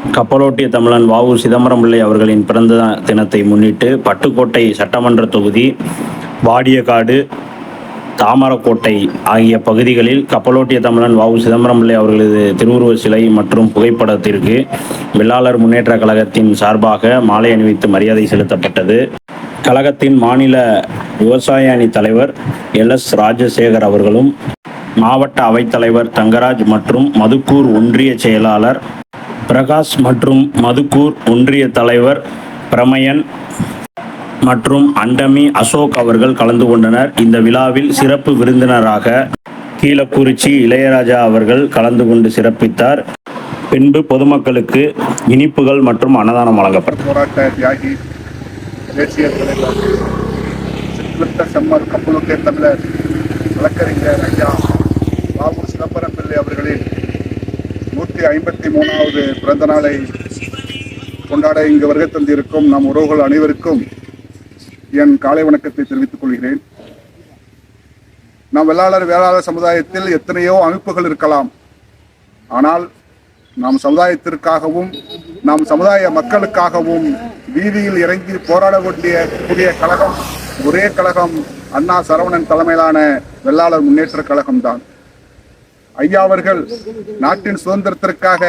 கப்பலோட்டிய தமிழன் வாவு சிதம்பரம் பிள்ளை அவர்களின் பிறந்த தினத்தை முன்னிட்டு பட்டுக்கோட்டை சட்டமன்ற தொகுதி வாடியக்காடு தாமரக்கோட்டை ஆகிய பகுதிகளில் கப்பலோட்டிய தமிழன் வாவு சிதம்பரம் பிள்ளை அவர்களது திருவுருவ சிலை மற்றும் புகைப்படத்திற்கு வெள்ளாளர் முன்னேற்ற கழகத்தின் சார்பாக மாலை அணிவித்து மரியாதை செலுத்தப்பட்டது. கழகத்தின் மாநில விவசாய அணி தலைவர் எல். எஸ். ராஜசேகர் அவர்களும் மாவட்ட அவைத்தலைவர் தங்கராஜ் மற்றும் மதுக்கூர் ஒன்றிய செயலாளர் பிரகாஷ் மற்றும் மதுக்கூர் ஒன்றிய தலைவர் பிரமயன் மற்றும் அண்டமி அசோக் அவர்கள் கலந்து கொண்டனர். இந்த விழாவில் சிறப்பு விருந்தினராக கீழக்குறிச்சி இளையராஜா அவர்கள் கலந்து கொண்டு சிறப்பித்தார். பின்பு பொதுமக்களுக்கு இனிப்புகள் மற்றும் அன்னதானம் வழங்கப்பட்டது. போராட்ட தியாகி தேசிய தலைவர் செம்மர் கப்பலுக்கே தமிழர் வழக்கறிஞர் ஐயா பாபு சிதம்பரம் பிள்ளை அவர்களின் நூற்றி ஐம்பத்தி மூணாவது பிறந்த நாளை கொண்டாட இங்கு வருகை தந்திருக்கும் நம் உறவுகள் அனைவருக்கும் என் காலை வணக்கத்தை தெரிவித்துக் கொள்கிறேன். நாம் வெள்ளாளர் வேளாளர் சமுதாயத்தில் எத்தனையோ அமைப்புகள் இருக்கலாம். ஆனால் நாம் சமுதாயத்திற்காகவும் நாம் சமுதாய மக்களுக்காகவும் வீதியில் இறங்கி போராட வேண்டிய கூடிய கழகம் ஒரே கழகம் அண்ணா சரவணன் தலைமையிலான வெள்ளாளர் முன்னேற்ற கழகம்தான். ஐயா அவர்கள் நாட்டின் சுதந்திரத்திற்காக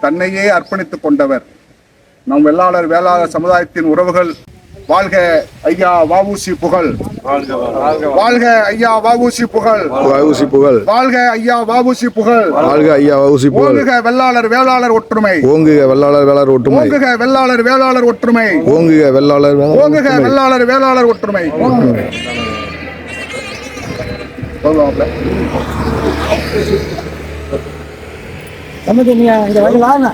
தன்னையே அர்ப்பணித்துக் கொண்டவர். நம் வெள்ளாளர் வேளாளர் சமுதாயத்தின் உறவுகள் வாழ்க ஐயா வாவூசி புகழ். வாழ்க ஐயா வாவூசி புகழ். வவுசி புகழ். வாழ்க ஐயா வாவூசி புகழ். வாழ்க ஐயா வவுசி புகழ். ஓங்குக வெள்ளாளர் வேளாளர் ஒற்றுமை. ஓங்குக வெள்ளாளர் வேளாளர் ஒற்றுமை. ஓங்குக வெள்ளாளர் வேளாளர் ஒற்றுமை. ஓங்குக வெள்ளாளர் ஓங்குக வெள்ளாளர் வேளாளர் ஒற்றுமை. போதுமாப்ல? தம்பி நீங்க இங்க வந்து வாங்க